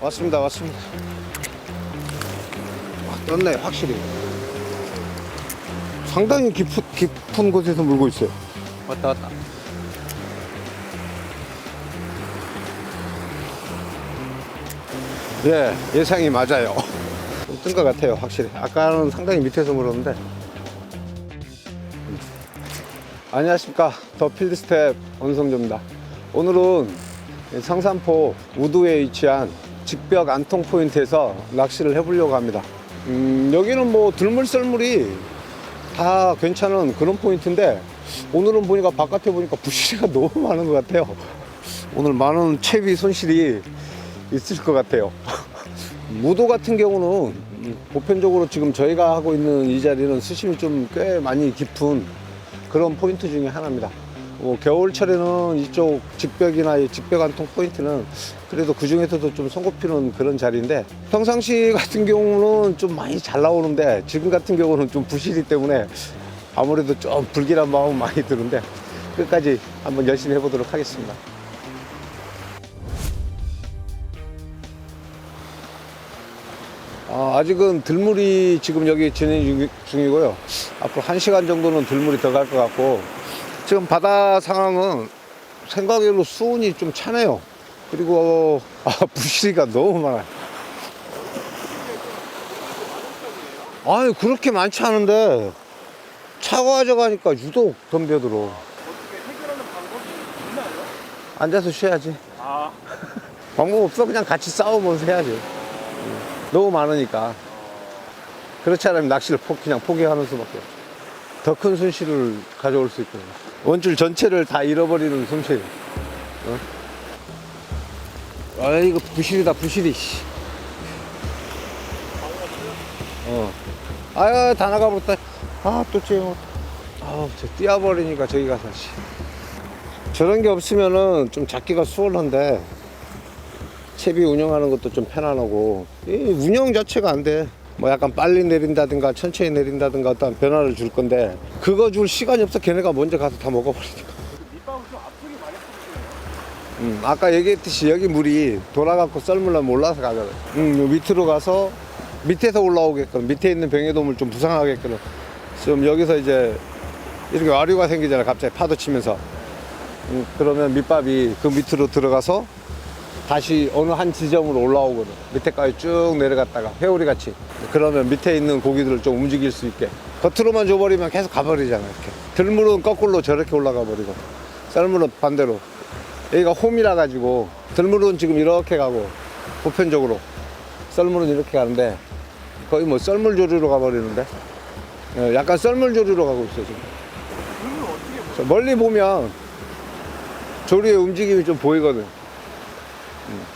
왔습니다, 왔습니다. 아, 떴네, 확실히. 상당히 깊은, 깊은 곳에서 물고 있어요. 왔다, 왔다. 예, 예상이 맞아요. 뜬것 같아요, 확실히. 아까는 상당히 밑에서 물었는데. 음. 안녕하십니까. 더 필드스텝 원성조입니다. 오늘은 성산포 우도에 위치한 직벽 안통 포인트에서 낚시를 해보려고 합니다. 음, 여기는 뭐 들물썰물이 다 괜찮은 그런 포인트인데 오늘은 보니까 바깥에 보니까 부시리가 너무 많은 것 같아요. 오늘 많은 채비 손실이 있을 것 같아요. 무도 같은 경우는 음, 보편적으로 지금 저희가 하고 있는 이 자리는 수심이 좀 꽤 많이 깊은 그런 포인트 중에 하나입니다. 뭐 겨울철에는 이쪽 직벽이나 이 직벽 안통 포인트는 그래도 그 중에서도 좀 손꼽히는 그런 자리인데 평상시 같은 경우는 좀 많이 잘 나오는데 지금 같은 경우는 좀 부실이 때문에 아무래도 좀 불길한 마음 많이 드는데 끝까지 한번 열심히 해보도록 하겠습니다. 아, 아직은 들물이 지금 여기 진행 중- 중이고요. 앞으로 한 시간 정도는 들물이 더 갈 것 같고 지금 바다 상황은 생각외로 수온이 좀 차네요. 그리고 아, 부시리가 너무 많아요. 아니 그렇게 많지 않은데 차가워져 가니까 유독 덤벼들어. 어떻게 해결하는 방법이 있나요? 앉아서 쉬어야지. 아, 방법 없어 그냥 같이 싸우면서 해야지. 응. 너무 많으니까. 그렇지 않으면 낚시를 포, 그냥 포기하는 수밖에 없어. 더 큰 손실을 가져올 수 있거든. 원줄 전체를 다 잃어버리는 손실. 어? 아 이거 부실이다 부실이. 씨. 어. 아유 다 나가버렸다. 아또 쟤. 아우 저 뛰어버리니까 저기 가서 씨. 저런 게 없으면은 좀 잡기가 수월한데 채비 운영하는 것도 좀 편안하고 이 운영 자체가 안 돼. 뭐 약간 빨리 내린다든가 천천히 내린다든가 어떤 변화를 줄 건데 그거 줄 시간이 없어. 걔네가 먼저 가서 다 먹어버리니까. 밑밥을 좀 앞쪽에 많이 뿌리세요. 음, 아까 얘기했듯이 여기 물이 돌아가고 썰물로 올라서 가거든. 음, 요 밑으로 가서 밑에서 올라오게끔 밑에 있는 병해돔을 좀 부상하게끔. 좀 여기서 이제 이렇게 와류가 생기잖아 갑자기 파도 치면서. 음, 그러면 밑밥이 그 밑으로 들어가서 다시 어느 한 지점으로 올라오거든. 밑에까지 쭉 내려갔다가 회오리 같이. 그러면 밑에 있는 고기들을 좀 움직일 수 있게. 겉으로만 줘버리면 계속 가버리잖아 이렇게. 들물은 거꾸로 저렇게 올라가 버리고. 썰물은 반대로. 여기가 홈이라 가지고 들물은 지금 이렇게 가고 보편적으로. 썰물은 이렇게 가는데 거의 뭐 썰물 조류로 가버리는데? 예, 약간 썰물 조류로 가고 있어 지금. 멀리 보면 조류의 움직임이 좀 보이거든. 음.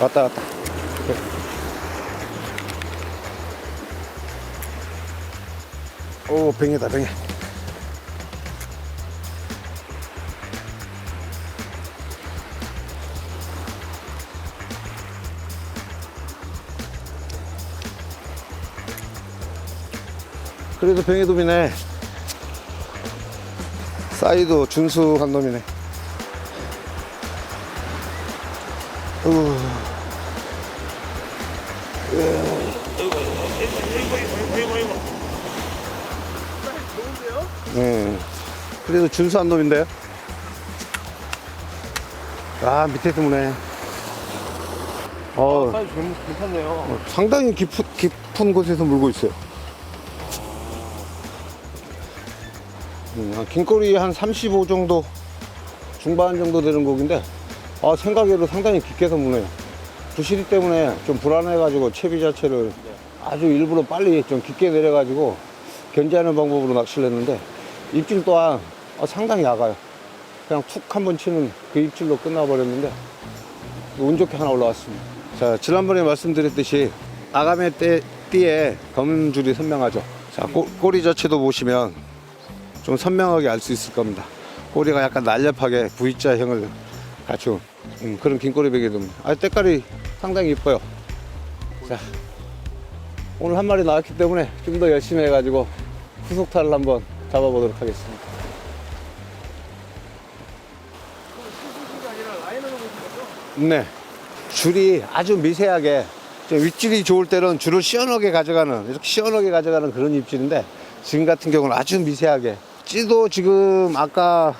왔다 갔다. 오, 뱅이다, 뱅이. 그래도 뱅이돔이네. 사이도 준수한 놈이네. 네. 그래도 준수한 놈인데요. 아 밑에 무네 어, 사이즈 너무 괜찮네요. 상당히 깊은, 깊은 곳에서 물고 있어요. 음, 한 긴거리 한 35 정도, 중반 정도 되는 곡인데, 아, 생각외로 상당히 깊게서 무네요. 부시리 때문에 좀 불안해가지고 채비 자체를 아주 일부러 빨리 좀 깊게 내려가지고 견제하는 방법으로 낚시를 했는데, 입질 또한 어, 상당히 약아요. 그냥 툭 한 번 치는 그 입질로 끝나버렸는데, 운 좋게 하나 올라왔습니다. 자, 지난번에 말씀드렸듯이 아가메 때, 띠에 검은 줄이 선명하죠. 자, 꼬, 꼬리 자체도 보시면 좀 선명하게 알 수 있을 겁니다. 꼬리가 약간 날렵하게 V자형을 갖춘 음, 그런 긴 꼬리 베개입니다. 아, 때깔이 상당히 이뻐요. 자, 오늘 한 마리 나왔기 때문에 좀 더 열심히 해가지고 후속타를 한번 잡아보도록 하겠습니다. 네. 줄이 아주 미세하게 좀 윗줄이 좋을 때는 줄을 시원하게 가져가는 이렇게 시원하게 가져가는 그런 입질인데 지금 같은 경우는 아주 미세하게 찌도 지금 아까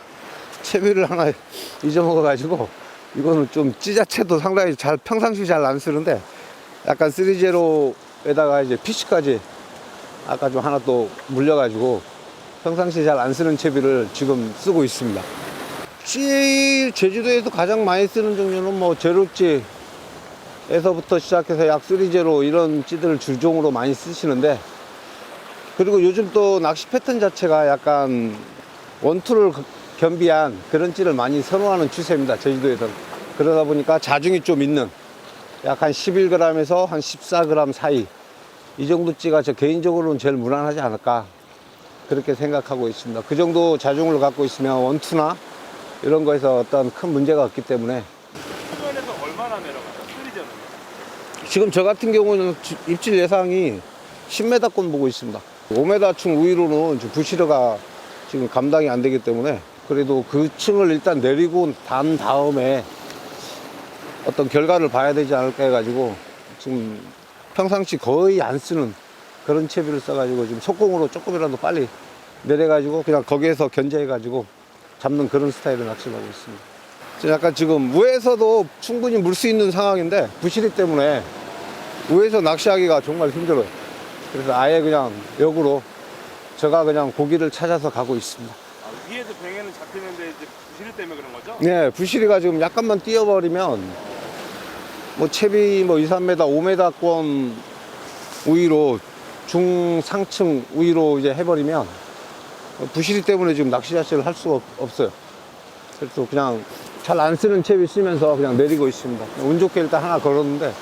채비를 하나 잊어먹어 가지고 이거는 좀 찌 자체도 상당히 잘 평상시 잘 안 쓰는데 약간 3제로에다가 이제 피쉬까지 아까 좀 하나 또 물려가지고 평상시 잘 안 쓰는 채비를 지금 쓰고 있습니다. 찌 제주도에서 가장 많이 쓰는 종류는 뭐 제로찌 에서부터 시작해서 약 3제로 이런 찌들을 주종으로 많이 쓰시는데 그리고 요즘 또 낚시 패턴 자체가 약간 원투를 겸비한 그런 찌를 많이 선호하는 추세입니다. 제주도에서는. 그러다 보니까 자중이 좀 있는 약 한 11g에서 한 14g 사이 이 정도 찌가 저 개인적으로는 제일 무난하지 않을까 그렇게 생각하고 있습니다. 그 정도 자중을 갖고 있으면 원투나 이런 거에서 어떤 큰 문제가 없기 때문에 수면에서 얼마나 내려가요? 지금 저 같은 경우는 지- 입질 예상이 10m권 보고 있습니다. 5m층 우위로는 지금 부시러가 지금 감당이 안 되기 때문에 그래도 그 층을 일단 내리고 단 다음에 어떤 결과를 봐야 되지 않을까 해가지고 지금 평상시 거의 안 쓰는 그런 채비를 써가지고 지금 속공으로 조금이라도 빨리 내려가지고 그냥 거기에서 견제해가지고 잡는 그런 스타일의 낚시를 하고 있습니다. 지금 약간 지금 우에서도 충분히 물 수 있는 상황인데 부시리 때문에 우에서 낚시하기가 정말 힘들어요. 그래서 아예 그냥 역으로 제가 그냥 고기를 찾아서 가고 있습니다. 아, 위에서 뱅에는 잡히는데 이제 부실 때문에 그런 거죠? 네, 부시리가 지금 약간만 뛰어버리면 뭐 채비 뭐 2, 3m, 5m권 우위로 중상층 우위로 이제 해버리면 부시리 때문에 지금 낚시 자체를 할 수가 없- 없어요. 그래서 그냥 잘 안 쓰는 채비 쓰면서 그냥 내리고 있습니다. 운 좋게 일단 하나 걸었는데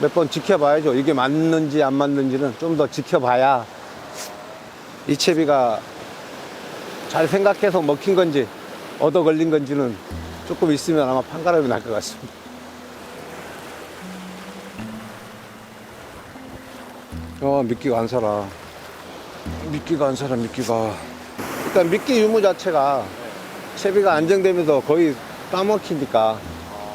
몇 번 지켜봐야죠. 이게 맞는지 안 맞는지는 좀 더 지켜봐야 이 채비가 잘 생각해서 먹힌 건지 얻어 걸린 건지는 조금 있으면 아마 판가름이 날 것 같습니다. 어, 미끼가 안 살아. 미끼가 안 살아, 미끼가. 일단 미끼 유무 자체가 채비가 안정되면서 거의 따먹히니까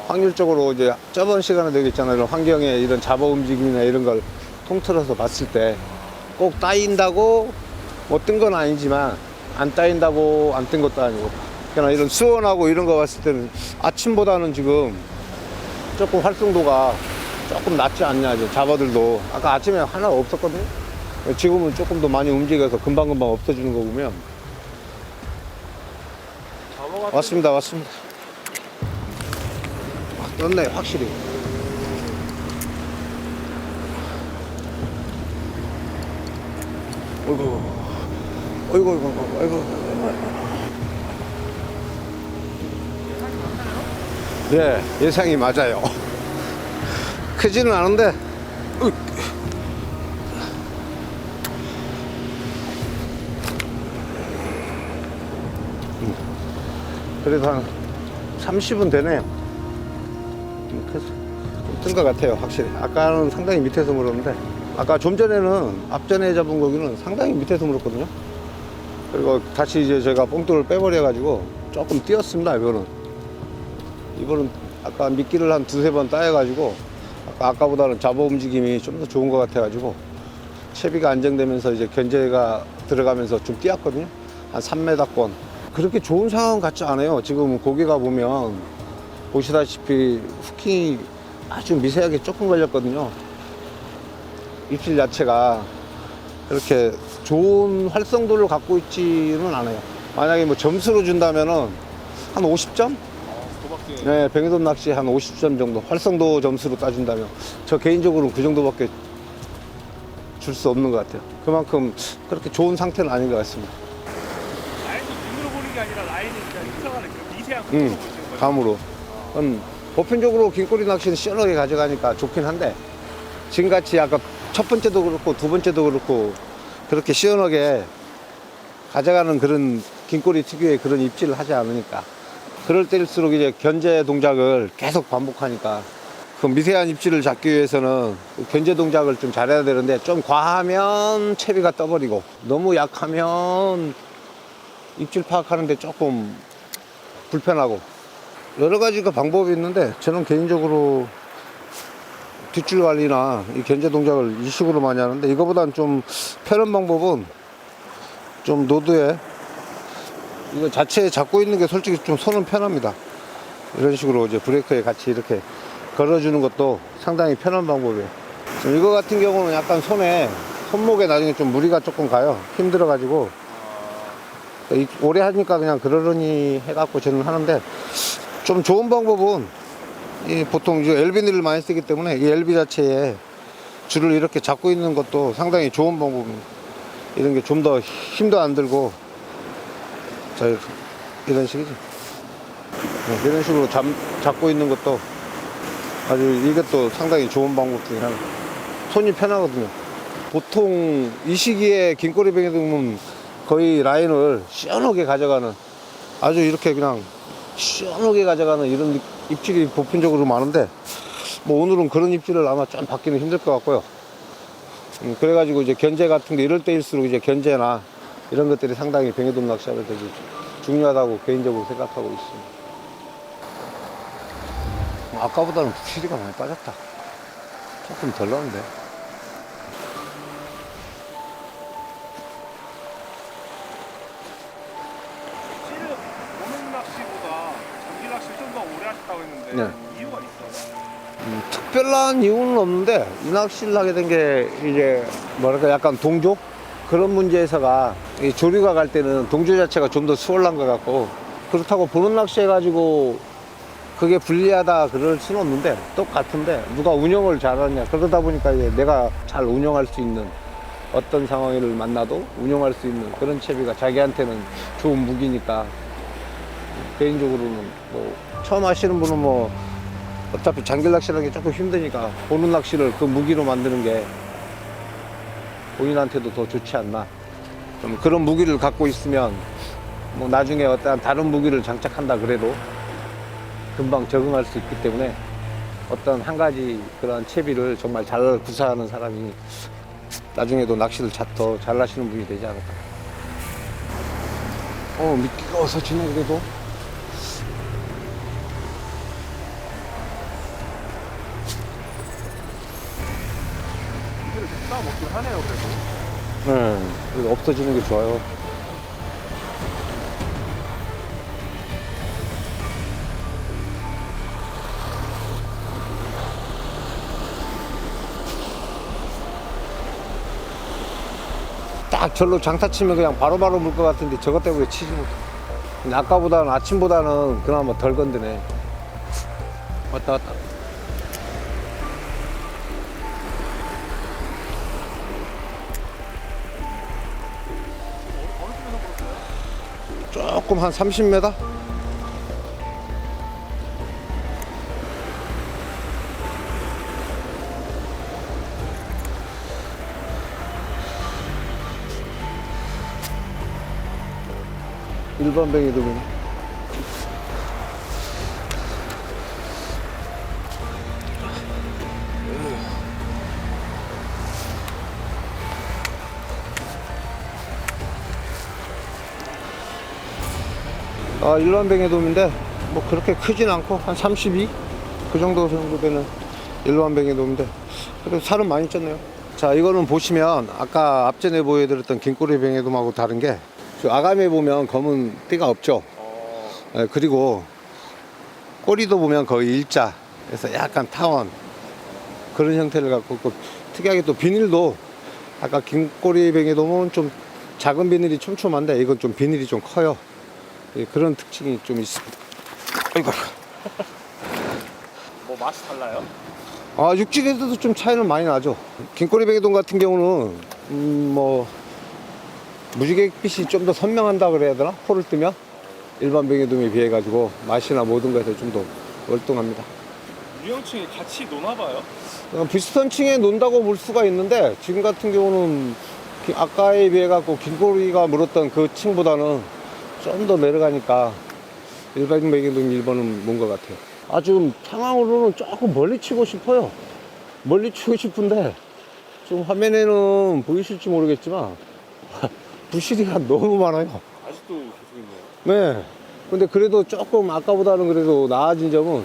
확률적으로 이제 저번 시간에 되겠잖아요. 환경에 이런 잡어 움직임이나 이런 걸 통틀어서 봤을 때 꼭 따인다고 뭐 뜬 건 아니지만 안 따인다고 안 뜬 것도 아니고 그냥 이런 수원하고 이런 거 봤을 때는 아침보다는 지금 조금 활성도가 조금 낮지 않냐 이제 잡어들도. 아까 아침에 하나 없었거든요. 지금은 조금 더 많이 움직여서 금방금방 없어지는 거 보면. 왔습니다 왔습니다. 아, 떴네 확실히. 어이구 어이구 어이구 어이구 네 예상이 맞아요 크지는 않은데 으. 그래도 한 30은 되네요. 뜬것 같아요, 확실히. 아까는 상당히 밑에서 물었는데, 아까 좀 전에는 앞전에 잡은 고기는 상당히 밑에서 물었거든요. 그리고 다시 이제 제가 뽕돌을 빼버려가지고 조금 뛰었습니다, 이거는. 이거는 아까 미끼를 한 두세 번 따여가지고, 아까, 아까보다는 잡어 움직임이 좀 더 좋은 것 같아가지고, 채비가 안정되면서 이제 견제가 들어가면서 좀 뛰었거든요. 한 3m권. 그렇게 좋은 상황 같지 않아요. 지금 고기가 보면 보시다시피 후킹이 아주 미세하게 조금 걸렸거든요. 입질 자체가 그렇게 좋은 활성도를 갖고 있지는 않아요. 만약에 뭐 점수로 준다면은 한 50점? 도박지 네, 뱅에돔 낚시 한 50점 정도. 활성도 점수로 따진다면. 저 개인적으로는 그 정도밖에 줄 수 없는 것 같아요. 그만큼 그렇게 좋은 상태는 아닌 것 같습니다. 라인이 눈으로 보는 게 아니라 라인이 그냥 흘러가는 그 미세한 응, 감으로 보시는 거예요? 감으로. 음, 보편적으로 긴꼬리 낚시는 시원하게 가져가니까 좋긴 한데, 지금같이 아까 첫 번째도 그렇고 두 번째도 그렇고, 그렇게 시원하게 가져가는 그런 긴꼬리 특유의 그런 입질을 하지 않으니까. 그럴 때일수록 이제 견제 동작을 계속 반복하니까, 그 미세한 입질을 잡기 위해서는 그 견제 동작을 좀 잘해야 되는데, 좀 과하면 채비가 떠버리고, 너무 약하면 입질 파악하는데 조금 불편하고, 여러 가지가 방법이 있는데 저는 개인적으로 뒷줄 관리나 이 견제 동작을 이 식으로 많이 하는데 이거보다는 좀 편한 방법은 좀 노드에 이거 자체에 잡고 있는 게 솔직히 좀 손은 편합니다. 이런 식으로 이제 브레이크에 같이 이렇게 걸어주는 것도 상당히 편한 방법이에요. 이거 같은 경우는 약간 손에 손목에 나중에 좀 무리가 조금 가요. 힘들어가지고 이- 오래 하니까 그냥 그러려니 해갖고 저는 하는데 좀 좋은 방법은 이 보통 이제 엘비니를 많이 쓰기 때문에 이 엘비 자체에 줄을 이렇게 잡고 있는 것도 상당히 좋은 방법입니다. 이런 게 좀 더 힘도 안 들고 자 이런 식이죠. 네, 이런 식으로 잡, 잡고 있는 것도 아주 이것도 상당히 좋은 방법 중에 하나. 손이 편하거든요. 보통 이 시기에 긴꼬리뱅이 등은 거의 라인을 시원하게 가져가는 아주 이렇게 그냥 시원하게 가져가는 이런 입- 입질이 보편적으로 많은데 뭐 오늘은 그런 입질을 아마 좀 받기는 힘들 것 같고요. 음, 그래가지고 이제 견제 같은 게 이럴 때일수록 이제 견제나 이런 것들이 상당히 뱅에돔 낚시하는 되게 중요하다고 개인적으로 생각하고 있습니다. 뭐 아까보다는 부실이가 많이 빠졌다. 조금 덜 나는데. 오래 하셨다고 했는데 네. 이유가 있어요. 음, 특별한 이유는 없는데 이 낚시를 하게 된 게 이제 뭐랄까 약간 동조 그런 문제에서가 이 조류가 갈 때는 동조 자체가 좀 더 수월한 것 같고 그렇다고 보는 낚시 해가지고 그게 불리하다 그럴 수는 없는데 똑같은데 누가 운영을 잘하냐 그러다 보니까 이제 내가 잘 운영할 수 있는 어떤 상황을 만나도 운영할 수 있는 그런 채비가 자기한테는 좋은 무기니까 개인적으로는 뭐 처음 하시는 분은 뭐 어차피 장길 낚시라는 게 조금 힘드니까 보는 낚시를 그 무기로 만드는 게 본인한테도 더 좋지 않나. 좀 그런 무기를 갖고 있으면 뭐 나중에 어떠한 다른 무기를 장착한다 그래도 금방 적응할 수 있기 때문에 어떤 한 가지 그런 채비를 정말 잘 구사하는 사람이 나중에도 낚시를 더잘 하시는 분이 되지 않을까. 어, 미끼가 어서 지나 그래도. 하네요 그래도. 네, 그래도 없어지는 게 좋아요. 딱 절로 장타 치면 그냥 바로바로 물 것 같은데 저것 때문에 치지 못. 근데 아까보다는 아침보다는 그나마 덜 건드네. 왔다 왔다. 조금 한 30m? 일반 뱅이 도면 아, 일반 뱅에돔인데 뭐 그렇게 크진 않고 한 32? 그 정도 정도 되는 일반 뱅에돔인데 그래도 살은 많이 쪘네요. 자, 이거는 보시면 아까 앞전에 보여드렸던 긴꼬리 뱅에돔하고 다른 게저 아감에 보면 검은 띠가 없죠. 어, 예, 그리고 꼬리도 보면 거의 일자. 그래서 약간 타원 그런 형태를 갖고 있고 특이하게 또 비닐도 아까 긴꼬리 뱅에돔은 좀 작은 비닐이 촘촘한데 이건 좀 비닐이 좀 커요. 예, 그런 특징이 좀 있습니다. 아이고. 뭐 맛이 달라요? 아, 육질에서도 좀 차이는 많이 나죠. 긴꼬리 뱅에돔 같은 경우는, 음, 뭐, 무지갯빛이 좀 더 선명한다 그래야 되나? 포를 뜨면? 일반 뱅에돔에 비해 가지고 맛이나 모든 것에서 좀더 월등합니다. 유형층이 같이 노나 봐요. 어, 비슷한 층에 논다고 볼 수가 있는데, 지금 같은 경우는 기- 아까에 비해 갖고 긴꼬리가 물었던 그 층보다는 좀 더 내려가니까 일반 뱅에돔 1번은 뭔 것 같아요. 아, 지금 상황으로는 조금 멀리 치고 싶어요. 멀리 치고 싶은데, 좀 화면에는 보이실지 모르겠지만, 부시리가 너무 많아요. 아직도 계속 있네요. 네. 근데 그래도 조금 아까보다는 그래도 나아진 점은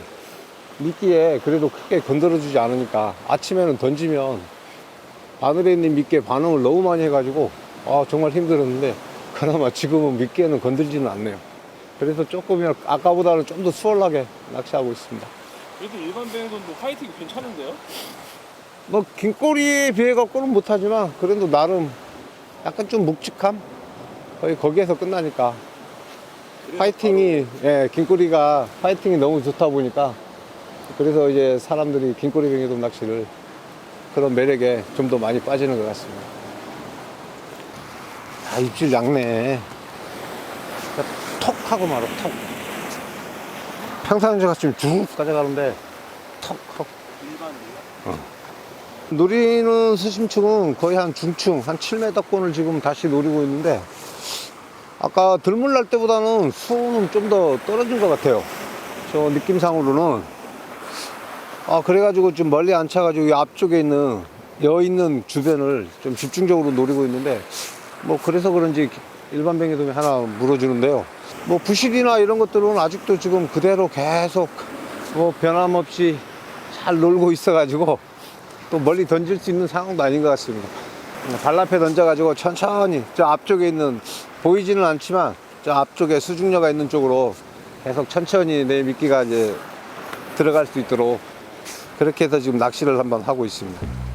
미끼에 그래도 크게 건드려주지 않으니까 아침에는 던지면 바늘에 있는 미끼에 반응을 너무 많이 해가지고 아, 정말 힘들었는데 그나마 지금은 미끼에는 건들지는 않네요. 그래서 조금이나 아까보다는 좀 더 수월하게 낚시하고 있습니다. 그래도 일반 뱅에서도 화이팅이 괜찮은데요? 뭐 긴 꼬리에 비해 갖고는 못하지만 그래도 나름 약간 좀 묵직함 거의 거기에서 끝나니까 파이팅이 예 긴 꼬리가 파이팅이 너무 좋다 보니까 그래서 이제 사람들이 긴 꼬리 뱅에돔 낚시를 그런 매력에 좀 더 많이 빠지는 것 같습니다. 아 입질 얇네. 톡 하고 말아 톡. 평상시 같으면 쭉 가져가는데 톡 하고. 일반이요? 노리는 수심층은 거의 한 중층, 한 7m권을 지금 다시 노리고 있는데, 아까 들물 날 때보다는 수는 좀더 떨어진 것 같아요. 저 느낌상으로는. 아, 그래가지고 좀 멀리 안 차가지고 이 앞쪽에 있는, 여 있는 주변을 좀 집중적으로 노리고 있는데, 뭐 그래서 그런지 일반 뱅에돔이 하나 물어주는데요. 뭐 부실이나 이런 것들은 아직도 지금 그대로 계속 뭐 변함없이 잘 놀고 있어가지고, 또 멀리 던질 수 있는 상황도 아닌 것 같습니다. 발 앞에 던져가지고 천천히 저 앞쪽에 있는 보이지는 않지만 저 앞쪽에 수중녀가 있는 쪽으로 계속 천천히 내 미끼가 이제 들어갈 수 있도록 그렇게 해서 지금 낚시를 한번 하고 있습니다.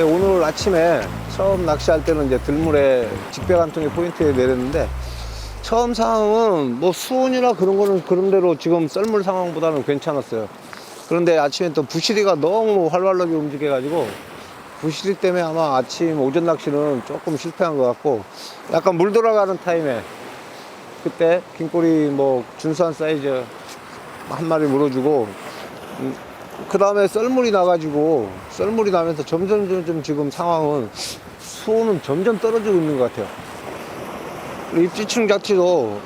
예, 오늘 아침에 처음 낚시할 때는 이제 들물에 직배 한 통의 포인트에 내렸는데 처음 상황은 뭐 수온이나 그런 거는 그런 대로 지금 썰물 상황보다는 괜찮았어요. 그런데 아침에 또 부시리가 너무 활발하게 움직여가지고 부시리 때문에 아마 아침 오전 낚시는 조금 실패한 것 같고 약간 물 돌아가는 타임에 그때 긴꼬리 뭐 준수한 사이즈 한 마리 물어주고 그 다음에 썰물이 나가지고 썰물이 나면서 점점 점점 지금 상황은 수온은 점점 떨어지고 있는 것 같아요. 입지층 자체도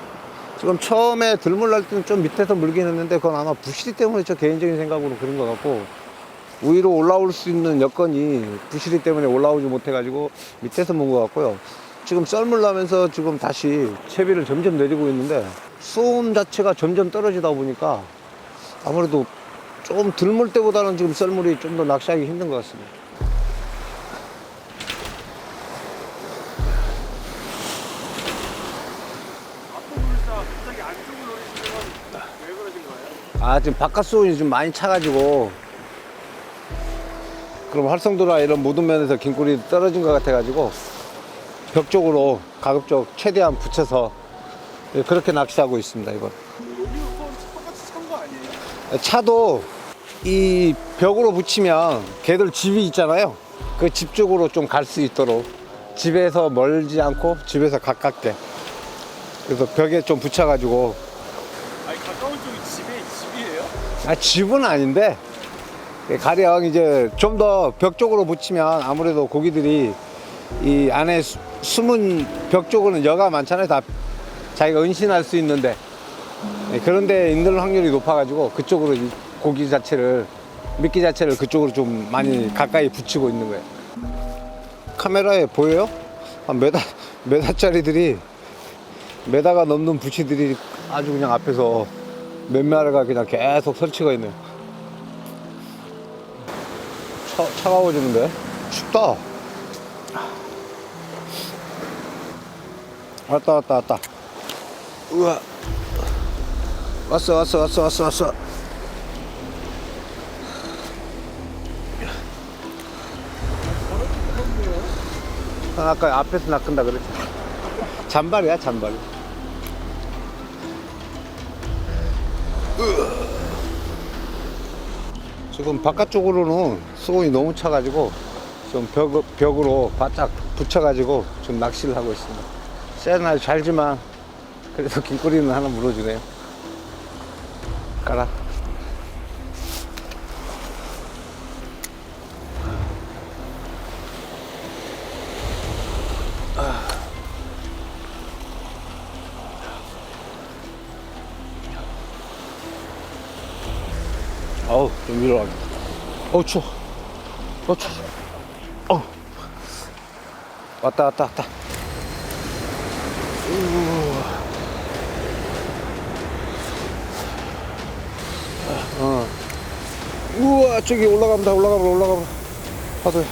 지금 처음에 들물 날 때는 좀 밑에서 물긴 했는데 그건 아마 부시리 때문에 저 개인적인 생각으로 그런 것 같고 위로 올라올 수 있는 여건이 부시리 때문에 올라오지 못해가지고 밑에서 문 것 같고요. 지금 썰물 나면서 지금 다시 채비를 점점 내리고 있는데 수온 자체가 점점 떨어지다 보니까 아무래도 좀 들물 때보다는 지금 썰물이 좀 더 낚시하기 힘든 것 같습니다. 아 지금 바깥 수온이 좀 많이 차가지고 그럼 활성도나 이런 모든 면에서 긴꼬리 떨어진 것 같아가지고 벽 쪽으로 가급 적 최대한 붙여서 예, 그렇게 낚시하고 있습니다 이번? 차도 이 벽으로 붙이면 걔들 집이 있잖아요. 그 집 쪽으로 좀 갈 수 있도록 집에서 멀지 않고 집에서 가깝게. 그래서 벽에 좀 붙여가지고. 아니 가까운 쪽이 집에 집이에요? 아, 집은 아닌데. 가령 이제 좀 더 벽 쪽으로 붙이면 아무래도 고기들이 이 안에 수- 숨은 벽 쪽으로는 여가 많잖아요. 다 자기가 은신할 수 있는데. 예, 그런데 있는 확률이 높아가지고 그쪽으로 이 고기 자체를 미끼 자체를 그쪽으로 좀 많이 가까이 붙이고 있는 거예요. 카메라에 보여요? 한 메다 메다짜리들이 메다가 넘는 부치들이 아주 그냥 앞에서 몇 마리가 그냥 계속 설치가 있네요. 차, 차가워지는데? 춥다. 왔다, 왔다, 왔다. 우와. 왔어, 왔어, 왔어, 왔어, 왔어. 아, 아까 앞에서 낚은다 그랬지. 잔발이야, 잔발. 지금 바깥쪽으로는 수온이 너무 차가지고 좀 벽, 벽으로 바짝 붙여가지고 좀 낚시를 하고 있습니다. 아주 잘지만 그래도 길거리는 하나 물어주네요. 가라. 위로 가겠다. 어우, 추워. 어, 추워. 어우. 왔다, 왔다, 왔다. 어. 우와 저기 올라갑니다 올라가봐 올라가봐 파도에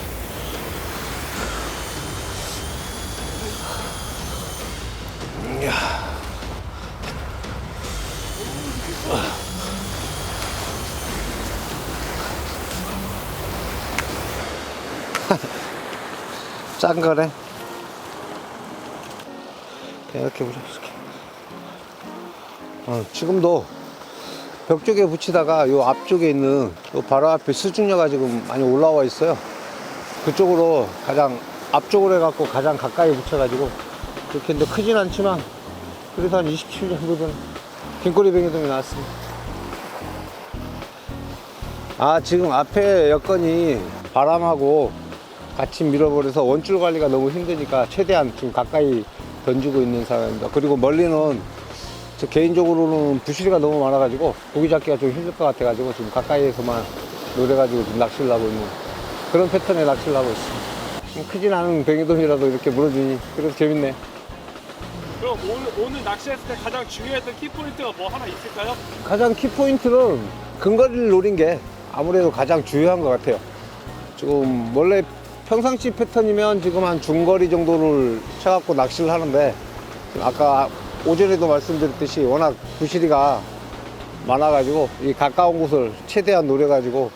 짠 거네 이렇게 보자 이렇게 어, 지금도 벽 쪽에 붙이다가 요 앞쪽에 있는 요 바로 앞에 수중녀가 지금 많이 올라와 있어요. 그쪽으로 가장 앞쪽으로 해갖고 가장 가까이 붙여가지고 그렇게 근데 크진 않지만 그래서 한27 정도 되는 긴꼬리 뱅이돔이 나왔습니다. 아 지금 앞에 여건이 바람하고 같이 밀어버려서 원줄 관리가 너무 힘드니까 최대한 지금 가까이 던지고 있는 상황입니다. 그리고 멀리는 저 개인적으로는 부실이가 너무 많아가지고 고기 잡기가 좀 힘들 것 같아가지고 지금 가까이에서만 노려가지고 지금 낚시를 하고 있는 그런 패턴의 낚시를 하고 있습니다. 좀 크진 않은 뱅이돔이라도 이렇게 물어주니 그래도 재밌네. 그럼 오늘, 오늘 낚시했을 때 가장 중요했던 키포인트가 뭐 하나 있을까요? 가장 키포인트는 근거리를 노린 게 아무래도 가장 중요한 것 같아요. 지금 원래 평상시 패턴이면 지금 한 중거리 정도를 쳐갖고 낚시를 하는데 아까 오전에도 말씀드렸듯이 워낙 부시리가 많아가지고 이 가까운 곳을 최대한 노려가지고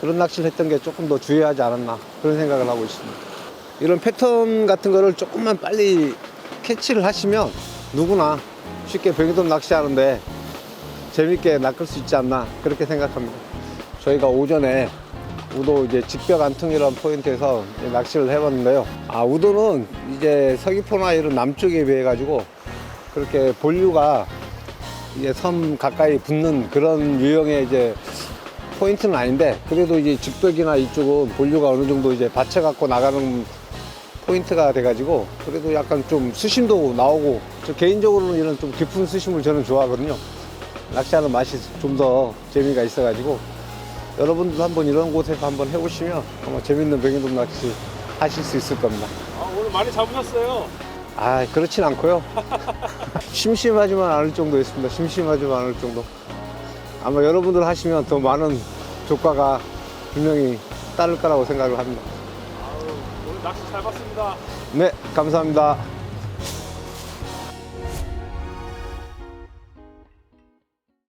그런 낚시를 했던 게 조금 더 주의하지 않았나 그런 생각을 하고 있습니다. 이런 패턴 같은 거를 조금만 빨리 캐치를 하시면 누구나 쉽게 병이돔 낚시하는데 재밌게 낚을 수 있지 않나 그렇게 생각합니다. 저희가 오전에 우도 이제 직벽 안통이라는 포인트에서 낚시를 해봤는데요. 아 우도는 이제 서귀포나 이런 남쪽에 비해 가지고 그렇게 본류가 이제 섬 가까이 붙는 그런 유형의 이제 포인트는 아닌데 그래도 이제 직벽이나 이쪽은 본류가 어느 정도 이제 받쳐 갖고 나가는 포인트가 돼가지고 그래도 약간 좀 수심도 나오고 저 개인적으로는 이런 좀 깊은 수심을 저는 좋아하거든요. 낚시하는 맛이 좀 더 재미가 있어가지고 여러분들도 한번 이런 곳에서 한번 해보시면 아마 재밌는 병이돔 낚시 하실 수 있을 겁니다. 아, 오늘 많이 잡으셨어요. 아 그렇진 않고요. 심심하지만 않을 정도였습니다. 심심하지만 않을 정도. 아마 여러분들 하시면 더 많은 조과가 분명히 따를 거라고 생각을 합니다. 아우, 오늘 낚시 잘 봤습니다. 네, 감사합니다.